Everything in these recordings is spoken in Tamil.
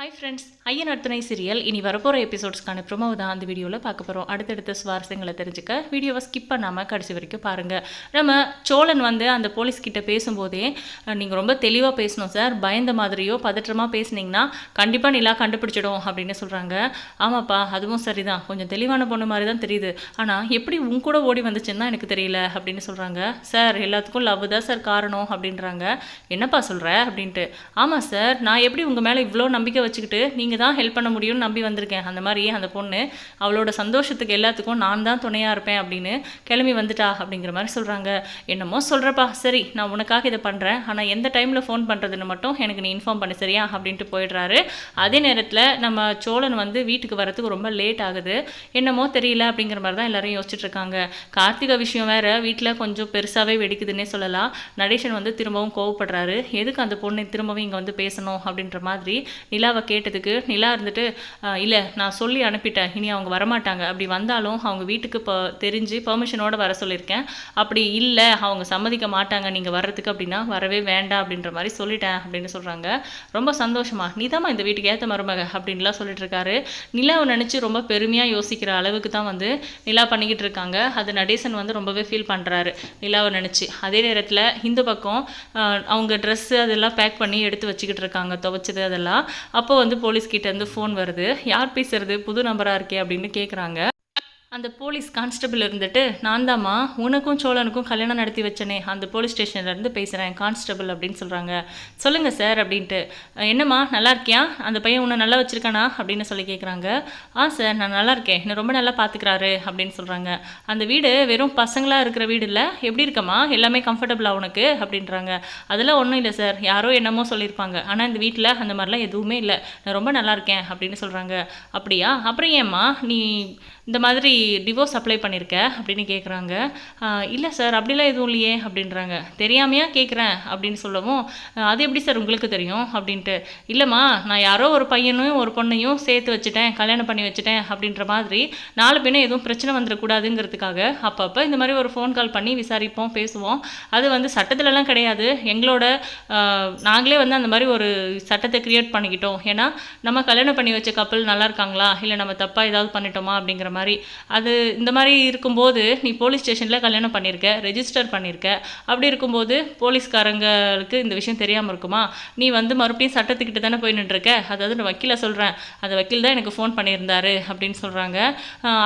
ஹாய் ஃப்ரெண்ட்ஸ் ஐயன் அர்த்தனை சீரியல் இனி வரப்போகிற எபிசோட்ஸ்க்கான ப்ரொமோ தான் அந்த வீடியோவில் பார்க்க போகிறோம் அடுத்தடுத்த சுவாரஸ்யங்களை தெரிஞ்சுக்க வீடியோவை ஸ்கிப் பண்ணாமல் கடைசி வரைக்கும் பாருங்கள் நம்ம சோழன் வந்து அந்த போலீஸ்கிட்ட பேசும்போதே நீங்கள் ரொம்ப தெளிவாக பேசணும் சார். பயந்த மாதிரியோ பதற்றமாக பேசுனீங்கன்னா கண்டிப்பாக நிலா கண்டுபிடிச்சிடும் அப்படின்னு சொல்கிறாங்க ஆமாப்பா அதுவும் சரிதான். கொஞ்சம் தெளிவான பொண்ணு மாதிரி தான் தெரியுது. ஆனால் எப்படி உன் கூட ஓடி வந்துச்சுன்னா எனக்கு தெரியல அப்படின்னு சொல்கிறாங்க சார் எல்லாத்துக்கும் லவ் தான் சார் காரணம் அப்படின்றாங்க. என்னப்பா சொல்கிற அப்படின்ட்டு. ஆமாம் சார் நான் எப்படி உங்கள் மேலே இவ்வளோ நம்பிக்கை வச்சுக்கிட்டு நீங்கள் தான் ஹெல்ப் பண்ண முடியும்னு நம்பி வந்திருக்கேன். அந்த மாதிரி அந்த பொண்ணு அவளோட சந்தோஷத்துக்கு எல்லாத்துக்கும் நான் தான் துணையாக இருப்பேன் அப்படின்னு கிளம்பி வந்துட்டா அப்படிங்கிற மாதிரி சொல்கிறாங்க என்னமோ சொல்கிறப்பா சரி நான் உனக்காக இதை பண்ணுறேன் ஆனால் எந்த டைமில் ஃபோன் பண்ணுறதுன்னு மட்டும் எனக்கு நீ இன்ஃபார்ம் பண்ண சரியா? அப்படின்ட்டு போயிடுறாரு. அதே நேரத்தில் நம்ம சோழன் வந்து வீட்டுக்கு வரத்துக்கு ரொம்ப லேட் ஆகுது. என்னமோ தெரியல அப்படிங்கிற மாதிரி தான் எல்லாரும் யோசிச்சுட்டு இருக்காங்க. கார்த்திகா விஷயம் வேற வீட்டில் கொஞ்சம் பெருசாகவே வெடிக்குதுன்னே சொல்லலாம். நடேசன் வந்து திரும்பவும் கோவப்படுறாரு. எதுக்கு அந்த பொண்ணு திரும்பவும் இங்கே வந்து பேசணும் அப்படின்ற மாதிரி நிலாவை கேட்டதுக்கு நிலா இருந்துட்டு இல்லை நான் சொல்லி அனுப்பிட்டேன். இனி அவங்க வரமாட்டாங்க. அப்படி வந்தாலும் அவங்க வீட்டுக்கு இப்போ தெரிஞ்சு பெர்மிஷனோட வர சொல்லியிருக்கேன். அப்படி இல்லை அவங்க சம்மதிக்க மாட்டாங்க. நீங்கள் வர்றதுக்கு அப்படின்னா வரவே வேண்டாம். அப்படின்ற மாதிரி சொல்லிட்டேன் அப்படின்னு சொல்கிறாங்க ரொம்ப சந்தோஷமா. நீதாம்மா இந்த வீட்டுக்கு ஏற்ற மருமக? அப்படின்லாம் சொல்லிட்டு இருக்காரு. நிலாவை நினச்சி ரொம்ப பெருமையாக யோசிக்கிற அளவுக்கு தான் வந்து நிலா பண்ணிக்கிட்டு இருக்காங்க. அது நடேசன் வந்து ரொம்பவே ஃபீல் பண்ணுறாரு நிலாவை நினச்சி. அதே நேரத்தில் இந்த பக்கம் அவங்க ட்ரெஸ்ஸு அதெல்லாம் பேக் பண்ணி எடுத்து வச்சுக்கிட்டு இருக்காங்க. துவைச்சது அதெல்லாம். அப்போ வந்து போலீஸ் கிட்ட இருந்து ஃபோன் வருது. யார் பேசுறது? புது நம்பராக இருக்கே அப்படின்னு கேட்குறாங்க அந்த போலீஸ் கான்ஸ்டபிள் இருந்துட்டு நான் தாம்மா உனக்கும் சோழனுக்கும் கல்யாணம் நடத்தி வச்சனே அந்த போலீஸ் ஸ்டேஷன்லேருந்து பேசுகிறேன் கான்ஸ்டபிள் அப்படின்னு சொல்கிறாங்க சொல்லுங்கள் சார் அப்படின்ட்டு. என்னம்மா நல்லா இருக்கியா? அந்த பையன் உன்னை நல்லா வச்சுருக்கானா? அப்படின்னு சொல்லி கேட்குறாங்க ஆ சார் நான் நல்லா இருக்கேன். என்னை ரொம்ப நல்லா பார்த்துக்கிறாரு அப்படின்னு சொல்கிறாங்க அந்த வீடு வெறும் பசங்களாக இருக்கிற வீடு இல்லை. எப்படி இருக்கம்மா? எல்லாமே கம்ஃபர்டபுளாக உனக்கு? அப்படின்றாங்க. அதெல்லாம் ஒன்றும் இல்லை சார். யாரோ என்னமோ சொல்லியிருப்பாங்க. ஆனால் இந்த வீட்டில் அந்த மாதிரிலாம் எதுவுமே இல்லை. நான் ரொம்ப நல்லா இருக்கேன் அப்படின்னு சொல்கிறாங்க அப்படியா? அப்புறம் ஏம்மா? நீ இந்த மாதிரி டிவோர்ஸ் அப்ளை பண்ணியிருக்க அப்படின்னு கேட்குறாங்க இல்லை சார் அப்படிலாம் எதுவும் இல்லையே அப்படின்றாங்க. தெரியாமையா கேட்குறேன் அப்படின்னு சொல்லவும் அது எப்படி சார் உங்களுக்கு தெரியும்? அப்படின்ட்டு இல்லைம்மா நான் யாரோ ஒரு பையனையும் ஒரு பொண்ணையும் சேர்த்து வச்சுட்டேன் கல்யாணம் பண்ணி வச்சுட்டேன் அப்படின்ற மாதிரி நாலு பின்ன எதுவும் பிரச்சனை வந்துடக்கூடாதுங்கிறதுக்காக அப்பப்போ இந்த மாதிரி ஒரு ஃபோன் கால் பண்ணி விசாரிப்போம் பேசுவோம். அது வந்து சட்டத்திலலாம் கிடையாது. எங்களோட நாங்களே வந்து அந்த மாதிரி ஒரு சட்டத்தை கிரியேட் பண்ணிக்கிட்டோம். ஏன்னா நம்ம கல்யாணம் பண்ணி வச்ச கப்பல் நல்லா இருக்காங்களா? இல்லை நம்ம தப்பாக ஏதாவது பண்ணிட்டோமா அப்படிங்கிற மாதிரி மாதிரி. அது இந்த மாதிரி இருக்கும்போது நீ போலீஸ் ஸ்டேஷனில் கல்யாணம் பண்ணியிருக்க ரெஜிஸ்டர் பண்ணியிருக்க அப்படி இருக்கும்போது போலீஸ்காரங்களுக்கு இந்த விஷயம் தெரியாமல் இருக்குமா? நீ வந்து மறுபடியும் சட்டத்துக்கிட்ட தானே போய் நின்றுருக்க? அதாவது நான் வக்கீலை சொல்கிறேன் அந்த வக்கீல் தான் எனக்கு ஃபோன் பண்ணியிருந்தாரு அப்படின்னு சொல்கிறாங்க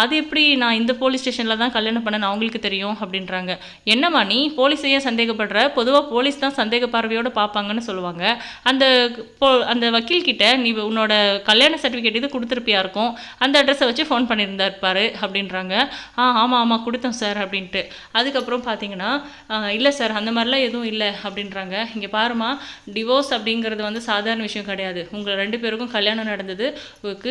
அது எப்படி நான் இந்த போலீஸ் ஸ்டேஷனில் தான் கல்யாணம் பண்ணேன்னு அவங்களுக்கு தெரியும் அப்படின்றாங்க. என்னம்மா நீ? போலீஸையே சந்தேகப்படுற? பொதுவாக போலீஸ் தான் சந்தேக பார்வையோடு பார்ப்பாங்கன்னு சொல்லுவாங்க. அந்த போ அந்த வக்கீல்கிட்ட நீ உன்னோட கல்யாண சர்டிஃபிகேட் இது கொடுத்துருப்பியா இருக்கும்? அந்த அட்ரஸை வச்சு ஃபோன் பண்ணியிருந்தார். இருப்பார் அப்படின்றாங்க. ஆ ஆமாம் ஆமாம் கொடுத்தோம் சார் அப்படின்ட்டு. அதுக்கப்புறம் பார்த்தீங்கன்னா இல்லை சார் அந்த மாதிரிலாம் எதுவும் இல்லை அப்படின்றாங்க. இங்கே பாருமா டிவோர்ஸ் அப்படிங்கிறது வந்து சாதாரண விஷயம் கிடையாது. உங்கள் ரெண்டு பேருக்கும் கல்யாணம் நடந்தது.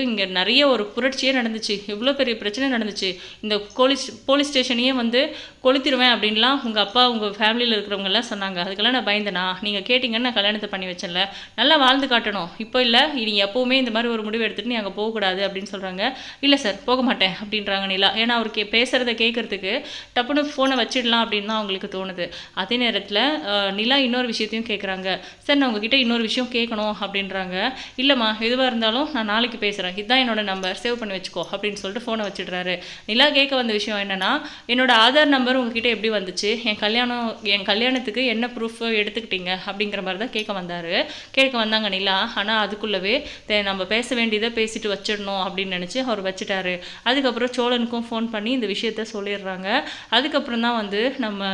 இங்கே நிறைய ஒரு புரட்சியே நடந்துச்சு. எவ்வளோ பெரிய பிரச்சனை நடந்துச்சு. இந்த போலீஸ் போலீஸ் ஸ்டேஷனையே வந்து கொளுத்திடுவேன் அப்படின்லாம் உங்கள் அப்பா உங்கள் ஃபேமிலியில் இருக்கிறவங்க எல்லாம் சொன்னாங்க. அதுக்கெல்லாம் நான் பயந்தேனா? நீங்கள் கேட்டிங்கன்னு நான் கல்யாணத்தை பண்ணி வச்சேன்ல. நல்லா வாழ்ந்து காட்டணும். இப்போ இல்லை நீ எப்போவுமே இந்த மாதிரி ஒரு முடிவு எடுத்துகிட்டு நீ அங்கே போகக்கூடாது அப்படின்னு சொல்கிறாங்க இல்லை சார் போக மாட்டேன். அப்படின்றாங்க நிலா. ஏன்னா அவர் கே பேசுகிறத கேட்குறதுக்கு டப்புன்னு ஃபோனை வச்சிடலாம் அப்படின்னு தான் அவங்களுக்கு தோணுது. அதே நேரத்தில் நிலா இன்னொரு விஷயத்தையும் கேட்குறாங்க சார் நான் உங்ககிட்ட இன்னொரு விஷயம் கேட்கணும் அப்படின்றாங்க. இல்லைம்மா எதுவாக இருந்தாலும் நான் நாளைக்கு பேசுகிறேன் இதுதான் என்னோட நம்பர் சேவ் பண்ணி வச்சுக்கோ அப்படின்னு சொல்லிட்டு ஃபோனை வச்சிடுறாரு. நிலா கேட்க வந்த விஷயம் என்னென்னா என்னோட ஆதார் நம்பர் உங்ககிட்ட எப்படி வந்துச்சு? என் கல்யாணம் என் கல்யாணத்துக்கு என்ன ப்ரூஃப் எடுத்துக்கிட்டீங்க? அப்படிங்கிற மாதிரி தான் கேட்க வந்தார். கேட்க வந்தாங்க நிலா. ஆனால் அதுக்குள்ளவே தே- நம்ம பேச வேண்டியதை பேசிட்டு வச்சிடணும் அப்படின்னு நினச்சி அவர் வச்சுட்டாரு. அதுக்கப்புறம் சோழனுக்கும் ஃபோன் பண்ணி இந்த விஷயத்த சொல்லிடுறாங்க. அதுக்கப்புறம் தான் வந்து நம்ம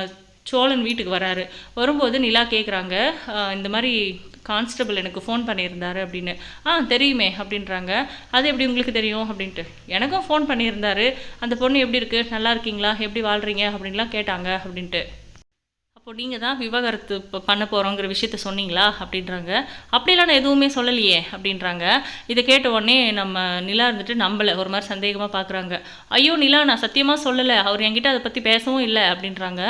சோழன் வீட்டுக்கு வராரு. வரும்போது நிலா கேட்குறாங்க இந்த மாதிரி கான்ஸ்டபிள் எனக்கு ஃபோன் பண்ணியிருந்தாரு அப்படின்னு. ஆ தெரியுமே அப்படின்றாங்க. அது எப்படி உங்களுக்கு தெரியும்? அப்படின்ட்டு. எனக்கும் ஃபோன் பண்ணியிருந்தாரு. அந்த பொண்ணு எப்படி இருக்குது நல்லா இருக்கீங்களா? எப்படி வாழ்கிறீங்க அப்படின்லாம் கேட்டாங்க அப்படின்ட்டு. இப்போ நீங்கள் தான் விவாகரத்து இப்போ பண்ண போகிறோங்கிற விஷயத்த சொன்னீங்களா? அப்படின்றாங்க. அப்படிலாம் நான் எதுவுமே சொல்லலையே அப்படின்றாங்க. இதை கேட்ட உடனே நம்ம நிலா இருந்துட்டு நம்பலை. ஒரு மாதிரி சந்தேகமாக பார்க்குறாங்க ஐயோ நிலா நான் சத்தியமாக சொல்லலை. அவர் என்கிட்ட அதை பற்றி பேசவும் இல்லை அப்படின்றாங்க.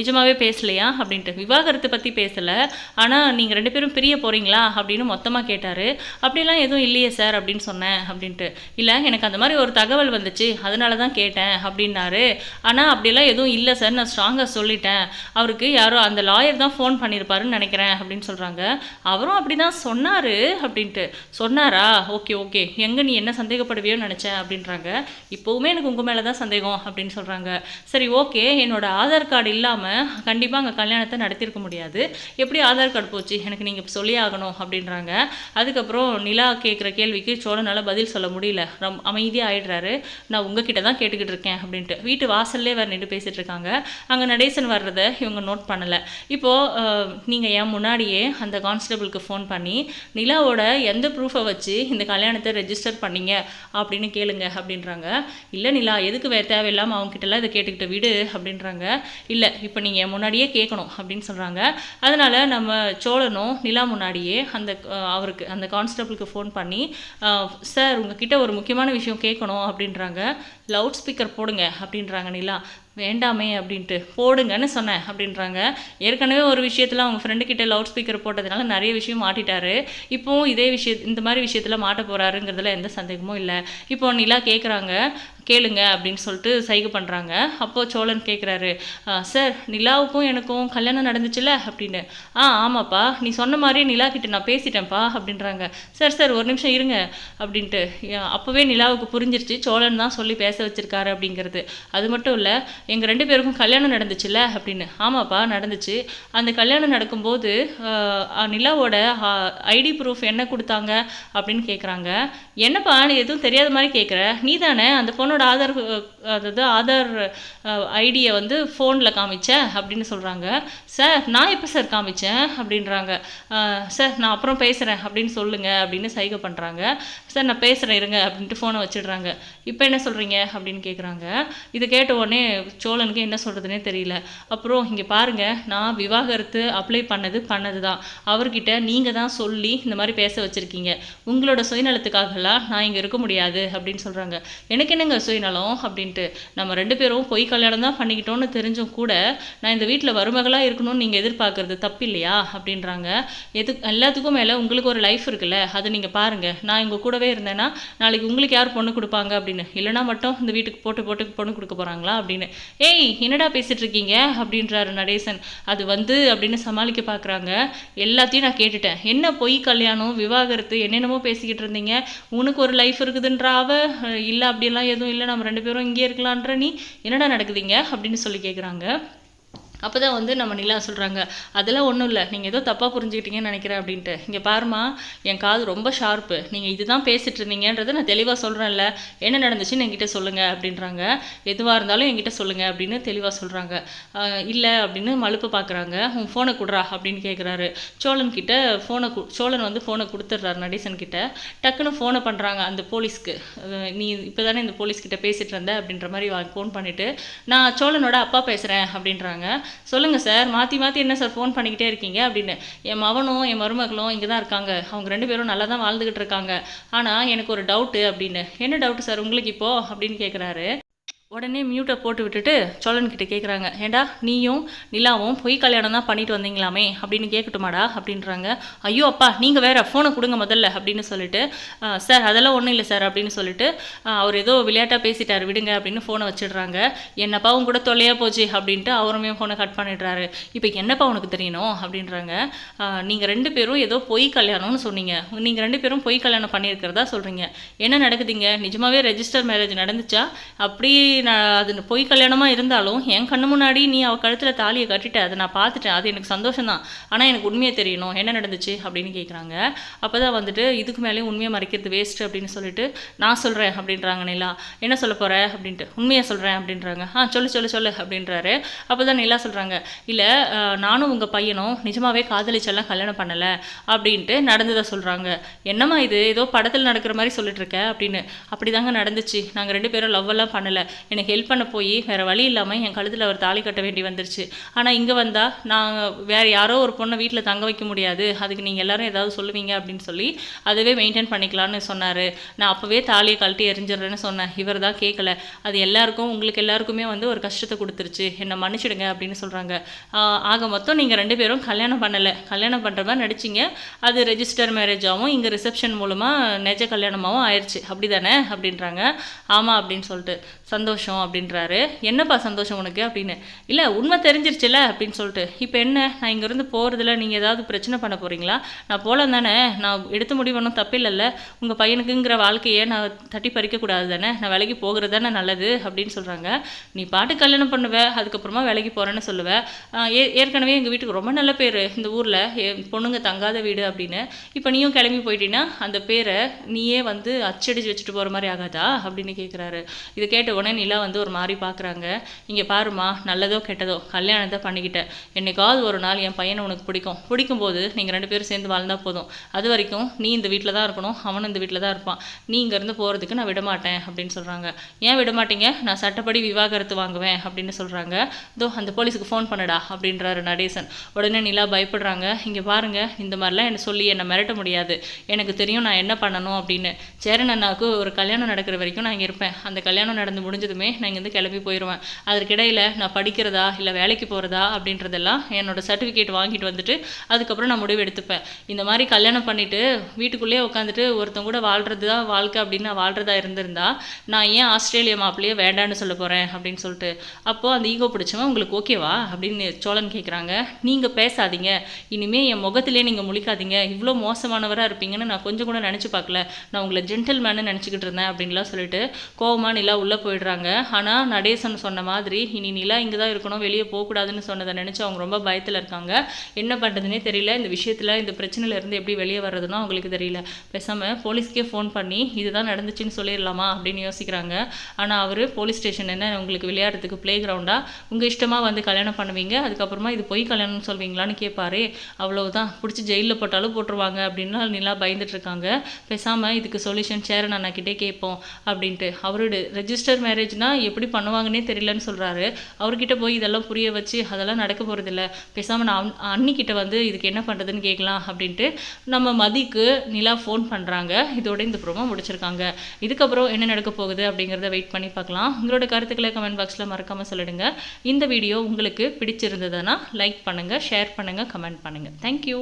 நிஜமாகவே பேசலையா? அப்படின்ட்டு. விவாகரத்தை பற்றி பேசலை. ஆனால் நீங்கள் ரெண்டு பேரும் பிரிய போகிறீங்களா அப்படின்னு மொத்தமாக கேட்டார். அப்படிலாம் எதுவும் இல்லையே சார் அப்படின்னு சொன்னேன் அப்படின்ட்டு. இல்லை எனக்கு அந்த மாதிரி ஒரு தகவல் வந்துச்சு. அதனால தான் கேட்டேன் அப்படின்னாரு. ஆனால் அப்படிலாம் எதுவும் இல்லை சார். நான் ஸ்ட்ராங்காக சொல்லிட்டேன். அவருக்கு யாரோ அந்த லாயர் தான் ஃபோன் பண்ணியிருப்பாருன்னு நினைக்கிறேன் அப்படின்னு சொல்கிறாங்க அவரும் அப்படி தான் சொன்னார் அப்படின்ட்டு. சொன்னாரா? ஓகே ஓகே எங்கே நீ என்ன சந்தேகப்படுவியோன்னு நினச்சேன் அப்படின்றாங்க. இப்போவுமே எனக்கு உங்கள் மேலே தான் சந்தேகம் அப்படின்னு சொல்கிறாங்க சரி ஓகே என்னோட ஆதார் கார்டு இல்லாமல் கண்டிப்பாக அங்கே கல்யாணத்தை நடத்தியிருக்க முடியாது. எப்படி ஆதார் கார்டு போச்சு? எனக்கு நீங்கள் சொல்லி ஆகணும் அப்படின்றாங்க. அதுக்கப்புறம் நிலா கேட்குற கேள்விக்கு சோழனால் பதில் சொல்ல முடியல. ரொம்ப அமைதியாக ஆயிடுறாரு. நான் உங்ககிட்ட தான் கேட்டுக்கிட்டு இருக்கேன் அப்படின்ட்டு. வீட்டு வாசல்லே வேறு நின்று பேசிகிட்டு இருக்காங்க. அங்கே நடேசன் வர்றதை இவங்க நோட் பண்ணலை. இப்போது நீங்கள் என் முன்னாடியே அந்த கான்ஸ்டபிளுக்கு ஃபோன் பண்ணி நிலாவோட எந்த ப்ரூஃபை வச்சு இந்த கல்யாணத்தை ரெஜிஸ்டர் பண்ணீங்க? அப்படின்னு கேளுங்க அப்படின்றாங்க. இல்லை நிலா எதுக்கு வே தேவையில்லாமல் அவங்ககிட்டலாம் இதை கேட்டுக்கிட்டு விடு அப்படின்றாங்க. இல்லை இப்போ நீங்கள் என் முன்னாடியே கேட்கணும் அப்படின்னு சொல்கிறாங்க அதனால் நம்ம சோழனும் நிலா முன்னாடியே அந்த அவருக்கு அந்த கான்ஸ்டபிளுக்கு ஃபோன் பண்ணி சார் உங்ககிட்ட ஒரு முக்கியமான விஷயம் கேட்கணும் அப்படின்றாங்க. லவுட் ஸ்பீக்கர் போடுங்க அப்படின்றாங்க நிலா. வேண்டாமே அப்படின்ட்டு. போடுங்கன்னு சொன்னேன் அப்படின்றாங்க. ஏற்கனவே ஒரு விஷயத்தில் அவங்க ஃப்ரெண்டு கிட்டே லவுட் ஸ்பீக்கர் போட்டதுனால நிறைய விஷயம் மாட்டிட்டாரு. இப்போவும் இதே விஷய இந்த மாதிரி விஷயத்தில் மாட்ட போகிறாருங்கிறதுல எந்த சந்தேகமும் இல்லை. இப்போ நிலா கேட்குறாங்க கேளுங்க அப்படின்னு சொல்லிட்டு சைகை பண்ணுறாங்க அப்போது சோழன் கேட்குறாரு சார் நிலாவுக்கும் எனக்கும் கல்யாணம் நடந்துச்சுல்ல அப்படின்னு. ஆ ஆமாப்பா. நீ சொன்ன மாதிரி நிலா கிட்ட நான் பேசிட்டேன்ப்பா அப்படின்றாங்க. சார் சார் ஒரு நிமிஷம் இருங்க அப்படின்ட்டு. அப்போவே நிலாவுக்கு புரிஞ்சிருச்சு. சோழன் தான் சொல்லி பேச வச்சிருக்காரு அப்படிங்கிறது. அது மட்டும் இல்லை எங்கள் ரெண்டு பேருக்கும் கல்யாணம் நடந்துச்சுல்ல அப்படின்னு. ஆமாப்பா நடந்துச்சு. அந்த கல்யாணம் நடக்கும்போது நிலாவோட ஐடி ப்ரூஃப் என்ன கொடுத்தாங்க? அப்படின்னு கேட்குறாங்க என்னப்பா நீ எதுவும் தெரியாத மாதிரி கேட்குற நீ தானே அந்த பொண்ணு ஆதார் அஹ், அதாவது ஆதார் ஐடியை வந்து ஃபோனில் காமிச்சேன் அப்படின்னு சொல்கிறாங்க சார் நான் எப்போ சார் காமிச்சேன்? அப்படின்றாங்க. சார் நான் அப்புறம் பேசுகிறேன் அப்படின்னு சொல்லுங்கள் அப்படின்னு சைகை பண்ணுறாங்க சார் நான் பேசுகிறேன் இருங்க அப்படின்ட்டு ஃபோனை வச்சிடுறாங்க. இப்போ என்ன சொல்கிறீங்க அப்படின்னு கேட்குறாங்க இது கேட்ட உடனே சோழனுக்கு என்ன சொல்கிறதுனே தெரியல. அப்புறம் இங்கே பாருங்கள் நான் விவாகரத்து அப்ளை பண்ணது பண்ணது தான் அவர்கிட்ட நீங்கள் தான் சொல்லி இந்த மாதிரி பேச வச்சுருக்கீங்க. உங்களோட சுயநலத்துக்காகலாம் நான் இங்கே இருக்க முடியாது அப்படின்னு சொல்கிறாங்க எனக்கு என்னங்க சுயநலம் அப்படின்ட்டு நம்ம ரெண்டு பேரும் பொய் கல்யாணம் தான் பண்ணிக்கிட்டோம்னு தெரிஞ்சும் கூட நான் இந்த வீட்டில் வறுமகளாக இருக்கணும்னு நீங்கள் எதிர்பார்க்குறது தப்பு இல்லையா அப்படின்றாங்க. எது எல்லாத்துக்கும் மேலே உங்களுக்கு ஒரு லைஃப் இருக்குல்ல அதை நீங்கள் பாருங்கள் நான் இங்கே கூடவே இருந்தேன்னா நாளைக்கு உங்களுக்கு யார் பொண்ணு கொடுப்பாங்க அப்படின்னு. இல்லைனா மட்டும் இந்த வீட்டுக்கு போட்டு போட்டு பொண்ணு கொடுக்க போகிறாங்களா அப்படின்னு. ஏய் என்னடா பேசிகிட்டு இருக்கீங்க? அப்படின்றாரு நடேசன். அது வந்து அப்படின்னு சமாளிக்க பார்க்குறாங்க எல்லாத்தையும் நான் கேட்டுட்டேன். என்ன பொய் கல்யாணம் விவாகரத்து என்னென்னமோ பேசிக்கிட்டு இருந்தீங்க. உனக்கு ஒரு லைஃப் இருக்குதுன்ற அவ? இல்லை அப்படிலாம் எதுவும் இல்லை. நம்ம ரெண்டு பேரும் இங்கே இருக்கலான்ற நீ என்னடா நடக்குதுங்க? அப்படின்னு சொல்லி கேட்குறாங்க அப்போ தான் வந்து நம்ம நிலா சொல்கிறாங்க அதெல்லாம் ஒன்றும் இல்லை நீங்கள் ஏதோ தப்பாக புரிஞ்சுக்கிட்டீங்கன்னு நினைக்கிறேன் அப்படின்ட்டு. இங்கே பாருமா என் காது ரொம்ப ஷார்ப்பு நீங்கள் இதுதான் பேசிட்டு இருந்தீங்கன்றதை நான் தெளிவாக சொல்கிறேன்ல என்ன நடந்துச்சுன்னு என்கிட்ட சொல்லுங்கள் அப்படின்றாங்க. எதுவாக இருந்தாலும் என்கிட்ட சொல்லுங்கள் அப்படின்னு தெளிவாக சொல்கிறாங்க இல்லை அப்படின்னு மலுப்பு பார்க்குறாங்க உன் ஃபோனை கொடுறா அப்படின்னு கேட்குறாரு சோழன் கிட்ட ஃபோனை சோழன் வந்து ஃபோனை கொடுத்துட்றாரு நடேசன் கிட்ட. டக்குன்னு ஃபோனை பண்ணுறாங்க அந்த போலீஸ்க்கு. நீ இப்போ தானே இந்த போலீஸ்கிட்ட பேசிகிட்டு பேசிட்டு இருந்த அப்படின்ற மாதிரி ஃபோன் பண்ணிவிட்டு நான் சோழனோட அப்பா பேசுகிறேன் அப்படின்றாங்க. சொல்லுங்கள் சார் மாற்றி மாற்றி என்ன சார் ஃபோன் பண்ணிக்கிட்டே இருக்கீங்க? அப்படின்னு. என் மவனும் என் மருமகளும் இங்கே தான் இருக்காங்க. அவங்க ரெண்டு பேரும் நல்லா தான் வாழ்ந்துக்கிட்டு இருக்காங்க. ஆனால் எனக்கு ஒரு டவுட்டு அப்படின்னு. என்ன டவுட்டு சார் உங்களுக்கு இப்போ? அப்படின்னு கேட்குறாரு உடனே மியூட்டை போட்டு விட்டுட்டு சோழன்கிட்ட கேட்குறாங்க ஏண்டா நீயும் நிலாவும் பொய் கல்யாணம் தான் பண்ணிட்டு வந்தீங்களாமே? அப்படின்னு கேட்கட்டுமாடா அப்படின்றாங்க. ஐயோ அப்பா நீங்கள் வேற ஃபோனை கொடுங்க முதல்ல அப்படின்னு சொல்லிட்டு சார் அதெல்லாம் ஒன்றும் இல்லை சார் அப்படின்னு சொல்லிட்டு அவர் ஏதோ விளையாட்டாக பேசிட்டார் விடுங்க அப்படின்னு ஃபோனை வச்சிடுறாங்க. என்னப்பாவும் கூட தொல்லையாக போச்சு அப்படின்ட்டு அவருமே ஃபோனை கட் பண்ணிடுறாரு. இப்போ என்னப்பா உனக்கு தெரியணும்? அப்படின்றாங்க. நீங்கள் ரெண்டு பேரும் ஏதோ பொய் கல்யாணம்னு சொன்னீங்க. நீங்கள் ரெண்டு பேரும் பொய் கல்யாணம் பண்ணியிருக்கிறதா சொல்கிறீங்க என்ன நடக்குதுங்க? நிஜமாகவே ரெஜிஸ்டர் மேரேஜ் நடந்துச்சா? அப்படி நான் அது பொய் கல்யாணமாக இருந்தாலும் என் கண்ணு முன்னாடி நீ அவள் கழுத்தில் தாலியை கட்டிட்ட அதை நான் பார்த்துட்டேன். அது எனக்கு சந்தோஷம் தான் ஆனால் எனக்கு உண்மையை தெரியணும். என்ன நடந்துச்சு அப்படின்னு கேட்குறாங்க அப்போ தான் வந்துட்டு இதுக்கு மேலேயும் உண்மையை மறைக்கிறது வேஸ்ட்டு அப்படின்னு சொல்லிட்டு நான் சொல்கிறேன் அப்படின்றாங்க நிலா. என்ன சொல்ல போகிற அப்படின்ட்டு. உண்மையை சொல்கிறேன் அப்படின்றாங்க. ஆ சொல்லு சொல்லு சொல்லு அப்படின்றாரு. அப்போ தான் நிலா சொல்கிறாங்க இல்லை நானும் உங்கள் பையனும் நிஜமாகவே காதலிச்செல்லாம் கல்யாணம் பண்ணலை அப்படின்ட்டு நடந்ததை சொல்கிறாங்க என்னம்மா இது? ஏதோ படத்தில் நடக்கிற மாதிரி சொல்லிட்டு இருக்க அப்படின்னு. அப்படிதாங்க நடந்துச்சு. நாங்கள் ரெண்டு பேரும் லவ் எல்லாம் பண்ணலை. எனக்கு ஹெல்ப் பண்ண போய் வேறு வழி இல்லாமல் என் கழுத்தில் அவர் தாலி கட்ட வேண்டி வந்துருச்சு. ஆனால் இங்கே வந்தால் நான் வேறு யாரோ ஒரு பொண்ணை வீட்டில் தங்க வைக்க முடியாது. அதுக்கு நீங்கள் எல்லோரும் ஏதாவது சொல்லுவீங்க அப்படின்னு சொல்லி அதுவே மெயின்டைன் பண்ணிக்கலாம்னு சொன்னார். நான் அப்போவே தாலியை கழட்டி எரிஞ்சிடுறேன்னு சொன்னேன். இவர் தான் கேட்கல அது எல்லாருக்கும் உங்களுக்கு எல்லாருக்குமே வந்து ஒரு கஷ்டத்தை கொடுத்துருச்சு. என்னை மன்னிச்சிடுங்க அப்படின்னு சொல்கிறாங்க ஆக மொத்தம் நீங்கள் ரெண்டு பேரும் கல்யாணம் பண்ணலை. கல்யாணம் பண்ணுற மாதிரி நடிச்சிங்க. அது ரெஜிஸ்டர் மேரேஜாகவும் இங்கே ரிசப்ஷன் மூலமாக நெஜ கல்யாணமாகவும் ஆயிடுச்சு அப்படி தானே அப்படின்றாங்க. ஆமாம் அப்படின்னு சொல்லிட்டு. சந்தோஷம். சந்தோஷம் அப்படின்றாரு. என்னப்பா சந்தோஷம் உனக்கு? அப்படின்னு. இல்லை உண்மை தெரிஞ்சிருச்சுல அப்படின்னு சொல்லிட்டு. இப்போ என்ன? நான் இங்கேருந்து போகிறதுல நீங்கள் ஏதாவது பிரச்சனை பண்ண போகிறீங்களா நான் போகலாம் தானே. நான் எடுத்த முடிவு ஒன்றும் தப்பில்லைல்ல. உங்கள் பையனுக்குங்கிற வாழ்க்கையை நான் தட்டி பறிக்கக்கூடாது தானே. நான் வேலைக்கு போகிறது தானே நல்லது அப்படின்னு சொல்கிறாங்க நீ பாட்டு கல்யாணம் பண்ணுவ அதுக்கப்புறமா வேலைக்கு போகிறேன்னு சொல்லுவேன் ஏ ஏற்கனவே எங்கள் வீட்டுக்கு ரொம்ப நல்ல பேர் இந்த ஊரில். பொண்ணுங்க தங்காத வீடு அப்படின்னு. இப்போ நீயும் கிளம்பி போயிட்டீங்கன்னா அந்த பேரை நீயே வந்து அச்சடிச்சு வச்சுட்டு போகிற மாதிரி ஆகாதா அப்படின்னு கேட்குறாரு இதை கேட்ட உடனே நிலா வந்து ஒரு மாதிரி பார்க்குறாங்க இங்கே பாருமா நல்லதோ கெட்டதோ கல்யாணத்தை பண்ணிக்கிட்டேன் என்னைக்காவது ஒரு நாள் என் பையனை உனக்கு பிடிக்கும். பிடிக்கும்போது நீங்கள் ரெண்டு பேரும் சேர்ந்து வாழ்ந்தா போதும். அது வரைக்கும் நீ இந்த வீட்டில் தான் இருக்கணும் அவனும் இந்த வீட்டில் தான் இருப்பான். நீ இங்கேருந்து போகிறதுக்கு நான் விட மாட்டேன் அப்படின்னு சொல்கிறாங்க ஏன் விடமாட்டீங்க? நான் சட்டப்படி விவாகரத்து வாங்குவேன் அப்படின்னு சொல்கிறாங்க தோ அந்த போலீஸுக்கு ஃபோன் பண்ணுடா அப்படின்றாரு நடேசன். உடனே நிலா பயப்படுறாங்க. இங்கே பாருங்க இந்த மாதிரிலாம் என்னை சொல்லி என்னை மிரட்ட முடியாது. எனக்கு தெரியும் நான் என்ன பண்ணணும் அப்படின்னு. சேரன் அண்ணாவுக்கு ஒரு கல்யாணம் நடக்கிற வரைக்கும் நான் இங்கே இருப்பேன். அந்த கல்யாணம் நடந்து முடிஞ்சதுமே நான் இங்கேருந்து கிளம்பி போயிடுவேன். அதற்கிடையில் நான் படிக்கிறதா இல்லை வேலைக்கு போகிறதா அப்படின்றதெல்லாம் என்னோடய சர்டிஃபிகேட் வாங்கிட்டு வந்துட்டு அதுக்கப்புறம் நான் முடிவு எடுத்துப்பேன். இந்த மாதிரி கல்யாணம் பண்ணிவிட்டு வீட்டுக்குள்ளேயே உட்காந்துட்டு ஒருத்தன் கூட வாழ்கிறது தான் வாழ்க்கை அப்படின்னு நான் வாழ்றதா இருந்திருந்தா நான் ஏன் ஆஸ்திரேலியா மாப்பிள்ளையே வேண்டான்னு சொல்ல போகிறேன் அப்படின்னு சொல்லிட்டு அப்போது அந்த ஈகோ பிடிச்சவன் உங்களுக்கு ஓகேவா அப்படின்னு சோழன் கேட்குறாங்க நீங்கள் பேசாதீங்க. இனிமேல் என் முகத்திலே நீங்கள் முழிக்காதீங்க. இவ்வளோ மோசமானவராக இருப்பீங்கன்னு நான் கொஞ்சம் கூட நினச்சி பார்க்கல. நான் உங்களை ஜென்டில்மேனு நினச்சிக்கிட்டு இருந்தேன் அப்படின்லாம் சொல்லிட்டு கோவமா நிலா உள்ளே போயிடுறாங்க. ஆனால் நடேசன் சொன்ன மாதிரி இனி நிலா இங்கே தான் இருக்கணும் வெளியே போகக்கூடாதுன்னு சொன்னதை நினச்சி அவங்க ரொம்ப பயத்தில் இருக்காங்க. என்ன பண்ணுறதுனே தெரியல. இந்த விஷயத்தில் இந்த பிரச்சனையில இருந்து எப்படி வெளியே வர்றதுன்னு அவங்களுக்கு தெரியல. பேசாமல் போலீஸ்க்கே ஃபோன் பண்ணி இதுதான் நடந்துச்சுன்னு சொல்லிடலாமா அப்படின்னு யோசிக்கிறாங்க. ஆனால் அவர் போலீஸ் ஸ்டேஷன் என்ன உங்களுக்கு விளையாடுறதுக்கு ப்ளே கிரவுண்டாக உங்கள் இஷ்டமாக வந்து கல்யாணம் பண்ணுவீங்க? அதுக்கப்புறமா இது பொய் கல்யாணம் சொல்வீங்களான்னு கேட்பாரு அவ்வளோதான் பிடிச்சி ஜெயிலில் போட்டாலும் போட்டுருவாங்க அப்படின்னு நிலா பயந்துட்டுருக்காங்க பேசாமல் இதுக்கு சொல்யூஷன் சேரன் அண்ணா கிட்டே கேட்போம் அப்படின்ட்டு. அவரோட ரெஜிஸ்டர் மேரேஜ் மேரேஜ்னா எப்படி பண்ணுவாங்கன்னே தெரியலன்னு சொல்கிறாரு அவர்கிட்ட போய் இதெல்லாம் புரிய வச்சு அதெல்லாம் நடக்க போகிறதில்ல பேசாமல் நான் அன்னிக்கிட்ட வந்து இதுக்கு என்ன பண்ணுறதுன்னு கேட்கலாம் அப்படின்ட்டு நம்ம மதிக்கு நிலா ஃபோன் பண்ணுறாங்க இதோட இந்த ப்ரோமோ முடிச்சிருக்காங்க. இதுக்கப்புறம் என்ன நடக்க போகுது அப்படிங்கிறத வெயிட் பண்ணி பார்க்கலாம். உங்களோட கருத்துக்களை கமெண்ட் பாக்ஸில் மறக்காமல் சொல்லிடுங்க. இந்த வீடியோ உங்களுக்கு பிடிச்சிருந்ததுன்னா லைக் பண்ணுங்கள் ஷேர் பண்ணுங்கள் கமெண்ட் பண்ணுங்கள் தேங்க்யூ